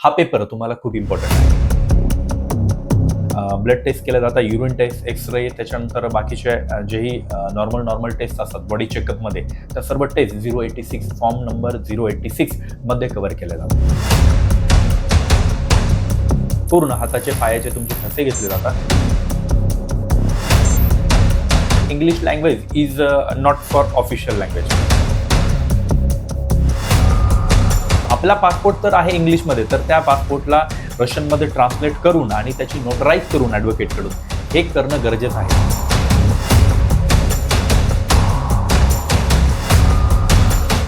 हा पेपर तुम्हाला खूप इम्पॉर्टंट आहे. ब्लड टेस्ट केलं जातं युरिन टेस्ट एक्स रे त्याच्यानंतर बाकीचे जेही नॉर्मल नॉर्मल टेस्ट असतात बॉडी चेकअपमध्ये त्या सर्व test zero eighty six form number zero eighty सिक्समध्ये cover केल्या जातात. पूर्ण हाताचे पायाचे तुमचे ठसे घेतले जातात. English language is not for official language आपला पासपोर्ट तर आहे इंग्लिशमध्ये तर त्या पासपोर्टला रशियनमध्ये ट्रान्सलेट करून आणि त्याची नोटराईज करून ॲडव्होकेटकडून हे करणं गरजेचं आहे.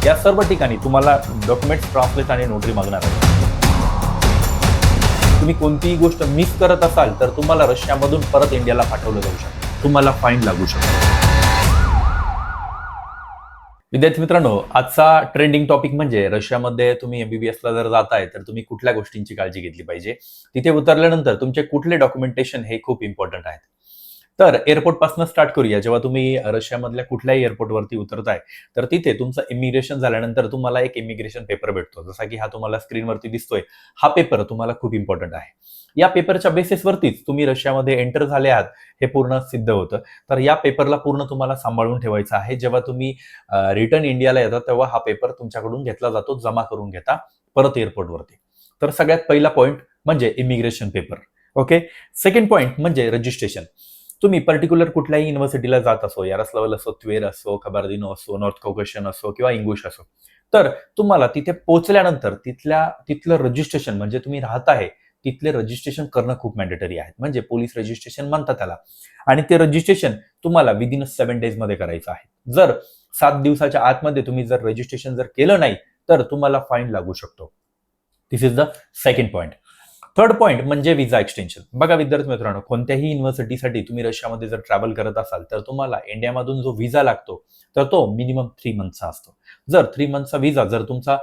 या सर्व ठिकाणी तुम्हाला डॉक्युमेंट ट्रान्सलेट आणि नोटरी मागणार आहे तुम्ही कोणतीही गोष्ट मिस करत असाल तर तुम्हाला रशियामधून परत इंडियाला पाठवलं जाऊ शकतं. तुम्हाला फाईन लागू शकतो. विद्यार्थी मित्रांनो आजचा ट्रेंडिंग टॉपिक म्हणजे रशियामध्ये तुम्ही एमबीबीएसला जर जाताय तर तुम्ही कुठल्या गोष्टींची काळजी घेतली पाहिजे? तिथे उतरल्यानंतर तुमचे कुठले डॉक्युमेंटेशन हे खूप इम्पॉर्टंट आहेत? तर एअरपोर्टपासून स्टार्ट करूया. जेव्हा तुम्ही रशियामधल्या कुठल्याही एअरपोर्टवरती उतरताय तर तिथे तुमचं इमिग्रेशन झाल्यानंतर तुम्हाला एक इमिग्रेशन पेपर भेटतो. जसा की हा तुम्हाला स्क्रीनवरती दिसतोय. हा पेपर तुम्हाला खूप इम्पॉर्टंट आहे. या पेपरच्या बेसिसवरतीच तुम्ही रशियामध्ये एंटर झाले आहात हे पूर्ण सिद्ध होतं. तर या पेपरला पूर्ण तुम्हाला सांभाळून ठेवायचं आहे. जेव्हा तुम्ही रिटर्न इंडियाला येतात तेव्हा हा पेपर तुमच्याकडून घेतला जातो जमा करून घेता परत एअरपोर्टवरती तर सगळ्यात पहिला पॉईंट म्हणजे immigration paper okay second point म्हणजे रजिस्ट्रेशन तुम्ही पर्टिक्युलर कुठल्याही युनिव्हर्सिटीला जात असो यारस्लावल असो त्वेर असो खबारदिनो असो नॉर्थ कॉकेशन असो किंवा इंग्लिश असो तर तुम्हाला तिथे पोहोचल्यानंतर तिथल्या तिथलं रजिस्ट्रेशन म्हणजे तुम्ही राहत आहे तिथले रजिस्ट्रेशन करणं खूप मॅन्डेटरी आहे. म्हणजे पोलीस रजिस्ट्रेशन म्हणतात त्याला. आणि ते रजिस्ट्रेशन तुम्हाला विदिन सेव्हन डेजमध्ये करायचं आहे. जर सात दिवसाच्या आतमध्ये तुम्ही जर रजिस्ट्रेशन जर केलं नाही तर तुम्हाला फाईन लागू शकतो. This is the second point third point म्हणजे विजा एक्सटेन्शन बघा विद्यार्थी मित्रांनो कोणत्याही युनिव्हर्सिटीसाठी तुम्ही रशियामध्ये जर ट्रॅव्हल करत असाल तर तुम्हाला इंडियामधून जो विजा लागतो तर तो मिनिमम थ्री मंथचा असतो. जर थ्री मंथचा विजा जर तुमचा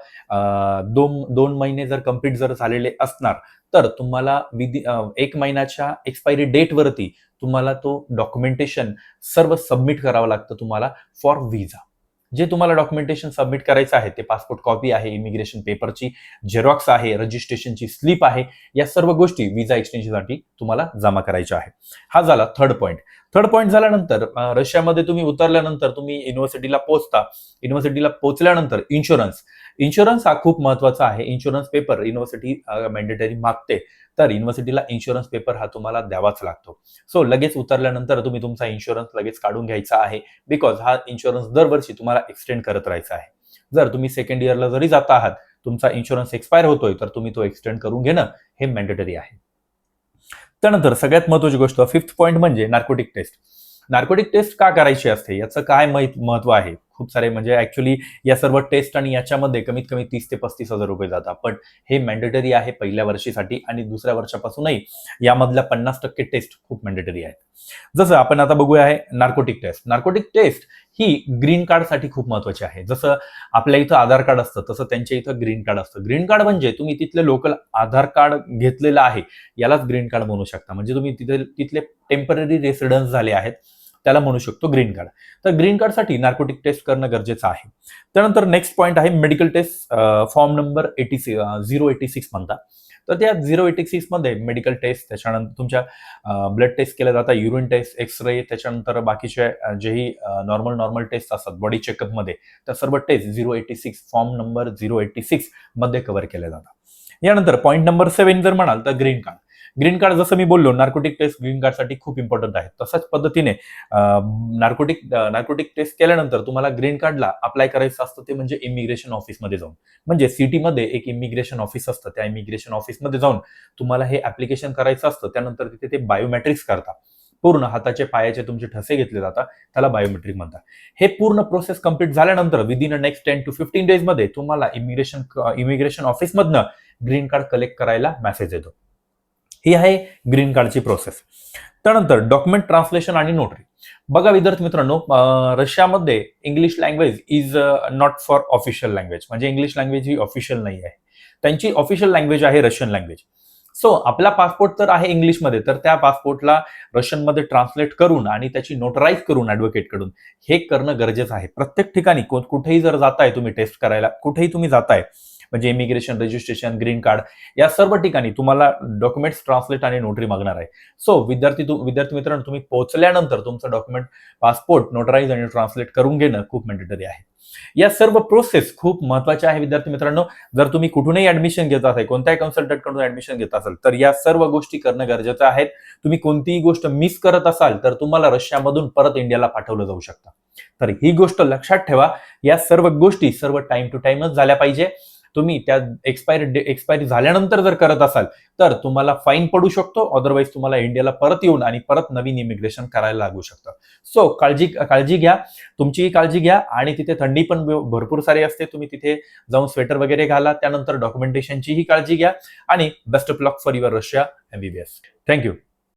दोन दोन महिने जर कंप्लीट जर झालेले असणार तर तुम्हाला विधी एक महिन्याच्या एक्सपायरी डेटवरती तुम्हाला तो डॉक्युमेंटेशन सर्व सबमिट करावं लागतं तुम्हाला फॉर विजा जे तुम्हाला डॉक्युमेंटेशन सबमिट करायचं आहे ते पासपोर्ट कॉपी आहे इमिग्रेशन पेपरची झेरॉक्स आहे रजिस्ट्रेशनची स्लिप आहे या सर्व गोष्टी विजा एक्सटेन्शनसाठी तुम्हाला जमा करायच्या आहे हा झाला थर्ड पॉईंट थर्ड पॉईंट झाल्यानंतर रशियामध्ये तुम्ही उतरल्यानंतर तुम्ही युनिव्हर्सिटीला पोहोचता. युनिव्हर्सिटीला पोहोचल्यानंतर इन्शुरन्स इन्शुरन्स हा खूप महत्त्वाचा आहे. इन्शुरन्स पेपर युनिव्हर्सिटी मॅन्डेटरी मागते. तर युनिव्हर्सिटीला इन्शुरन्स पेपर हा तुम्हाला द्यावाच लागतो. सो लगेच उतरल्यानंतर तुम्ही तुमचा इन्शुरन्स लगेच काढून घ्यायचा आहे. बिकॉज हा इन्शुरन्स दरवर्षी तुम्हाला एक्सटेंड करत राहायचा आहे. जर तुम्ही सेकंड इयरला जरी जात आहात तुमचा इन्शुरन्स एक्सपायर होतोय तर तुम्ही तो एक्सटेंड करून घेणं हे मॅन्डेटरी आहे. त्यानंतर सगळ्यात महत्वाची गोष्ट फिफ्थ पॉईंट म्हणजे नार्कोटिक टेस्ट नार्कोटिक टेस्ट का करायची असते? याचं काय महत्त्व आहे? खूप सारे म्हणजे ऍक्च्युली या सर्व टेस्ट आणि याच्यामध्ये कमीत कमी तीस ते पस्तीस हजार रुपये जातात. पण हे मॅन्डेटरी आहे पहिल्या वर्षीसाठी आणि दुसऱ्या वर्षापासूनही. यामधल्या पन्नास टक्के टेस्ट खूप मॅन्डेटरी आहेत. जसं आपण आता बघूया आहे नार्कोटिक टेस्ट नार्कोटिक टेस्ट ही ग्रीन कार्डसाठी खूप महत्वाची आहे. जसं आपल्या इथं आधार कार्ड असतं तसं त्यांच्या इथं ग्रीन कार्ड असतं. ग्रीन कार्ड म्हणजे तुम्ही तिथले लोकल आधार कार्ड घेतलेलं आहे यालाच ग्रीन कार्ड म्हणू शकता. म्हणजे तुम्ही तिथे तिथले टेंपररी रेसिडन्स झाले आहेत. त्याला म्हणू शकतो ग्रीन कार्ड. तर ग्रीन कार्डसाठी नार्कोटिक टेस्ट करणं गरजेचं आहे. त्यानंतर नेक्स्ट पॉईंट आहे medical test form number eighty C zero eighty six म्हणतात. तर त्या झिरो एटी सिक्समध्ये मेडिकल टेस्ट त्याच्यानंतर तुमच्या ब्लड टेस्ट केल्या जातात युरिन टेस्ट एक्स रे त्याच्यानंतर बाकीचे जेही नॉर्मल नॉर्मल टेस्ट असतात बॉडी चेकअपमध्ये त्या सर्व test zero eighty six form number zero eighty सिक्समध्ये cover केल्या जातात. यानंतर पॉईंट नंबर सेव्हन जर म्हणाल तर ग्रीन कार्ड ग्रीन कार्ड जसं मी बोललो नार्कोटिक टेस्ट ग्रीन कार्डसाठी खूप इम्पॉर्टंट आहे. तशाच पद्धतीने नार्कोटिक नार्कोटिक टेस्ट केल्यानंतर तुम्हाला ग्रीन कार्डला अप्लाय करायचं असतं ते म्हणजे इमिग्रेशन ऑफिसमध्ये जाऊन. म्हणजे सिटीमध्ये एक इमिग्रेशन ऑफिस असतं. त्या इमिग्रेशन ऑफिसमध्ये जाऊन तुम्हाला हे ऍप्लिकेशन करायचं असतं. त्यानंतर तिथे ते बायोमेट्रिक्स करतात पूर्ण हाताचे पायाचे तुमचे ठसे घेतले जातात त्याला बायोमेट्रिक म्हणतात. हे पूर्ण प्रोसेस कंप्लीट झाल्यानंतर within a next ten to fifteen डेजमध्ये तुम्हाला इमिग्रेशन इमिग्रेशन ऑफिसमधनं ग्रीन कार्ड कलेक्ट करायला मेसेज येतो. ही आहे ग्रीन कार्डची प्रोसेस त्यानंतर डॉक्युमेंट ट्रान्सलेशन आणि नोटरी बघा विद्यार्थी मित्रांनो रशियामध्ये English language is not for official language म्हणजे इंग्लिश लँग्वेज ही ऑफिशियल नाही आहे. त्यांची ऑफिशियल लँग्वेज आहे रशियन लँग्वेज सो आपला पासपोर्ट तर आहे इंग्लिशमध्ये तर त्या पासपोर्टला रशियनमध्ये ट्रान्सलेट करून आणि त्याची नोटराईज करून ॲडव्होकेटकडून हे करणं गरजेचं आहे. प्रत्येक ठिकाणी कुठेही जर जाताय तुम्ही टेस्ट करायला कुठेही तुम्ही जाताय म्हणजे इमिग्रेशन रजिस्ट्रेशन ग्रीन कार्ड या सर्व ठिकाणी तुम्हाला डॉक्युमेंट्स ट्रान्सलेट आणि नोटरी मागणार आहे. सो विद्यार्थी विद्यार्थी मित्रांनो तुम्ही पोहोचल्यानंतर तुमचं डॉक्युमेंट पासपोर्ट नोटराईज आणि ट्रान्सलेट करून घेणं खूप मॅन्डेटरी आहे. या सर्व प्रोसेस खूप महत्त्वाच्या आहे विद्यार्थी मित्रांनो. जर तुम्ही कुठूनही ऍडमिशन घेत असाल कोणत्याही कन्सल्टंटकडून ऍडमिशन घेत असाल तर या सर्व गोष्टी करणं गरजेचं आहे. तुम्ही कोणतीही गोष्ट मिस करत असाल तर तुम्हाला रशियामधून परत इंडियाला पाठवलं जाऊ शकतं. तर ही गोष्ट लक्षात ठेवा. या सर्व गोष्टी सर्व टाइम टू टाइमच झाल्या पाहिजे. तुम्ही त्या एक्सपायरी एक्सपायरी झाल्यानंतर जर करत असाल तर तुम्हाला फाईन पडू शकतो. अदरवाईज तुम्हाला इंडियाला परत येऊन आणि परत नवीन इमिग्रेशन करायला लागू शकतं. सो काळजी काळजी घ्या. तुमचीही काळजी घ्या आणि तिथे थंडी पण भरपूर सारी असते. तुम्ही तिथे जाऊन स्वेटर वगैरे घाला. त्यानंतर डॉक्युमेंटेशनचीही काळजी घ्या. आणि best of luck for your Russia MBBS thank you